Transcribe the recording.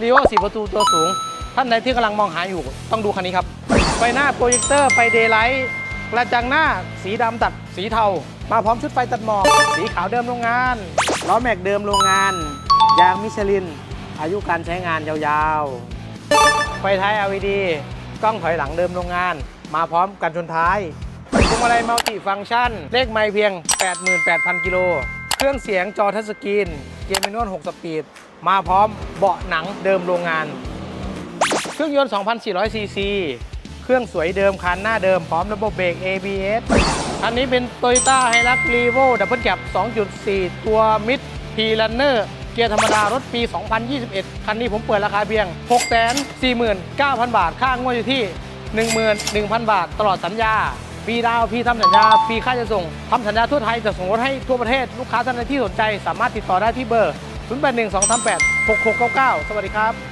รีโอสีประตูตัวสูง ท่านใดที่กำลังมองหาอยู่ ต้องดูคันนี้ครับ ไฟหน้าโปรเจคเตอร์ไฟเดย์ไลท์กระจังหน้าสีดำตัดสีเทา มาพร้อมชุดไฟตัดหมอกสีขาวเดิมโรงงานล้อแม็กเดิมโรงงาน ยางมิชลิน อายุการใช้งานยาวๆ ไฟท้าย LED กล้องถอยหลังเดิมโรงงาน มาพร้อมกันชนท้ายพวงมาลัยมัลติฟังก์ชัน เลขไม่เพียง 88,000 กิโล เครื่องเสียงจอทัชสกรีน เกียร์แมนนวล6สปีด มาพร้อมเบาะหนังเดิมโรงงาน เครื่องยนต์ 2,400 ซีซี เครื่องสวยเดิมคันหน้าเดิมพร้อมระบบเบรก ABS อันนี้เป็น Toyota Hilux Revo Double Cab 2.4 ตัวมิด P Runner เกียร์ธรรมดารถปี 2021 คันนี้ผมเปิดราคาเพียง 649,000 บาท ค่างวดอยู่ที่ 11,000 บาท ตลอดสัญญา ฟรีดาวฟรีทำสัญญาฟรีค่าจะส่งทำสัญญาทั่วไทยจะส่งรถให้ทั่วประเทศลูกค้าท่านใดที่สนใจ สามารถติดต่อได้ที่เบอร์ 0812386699 สวัสดีครับ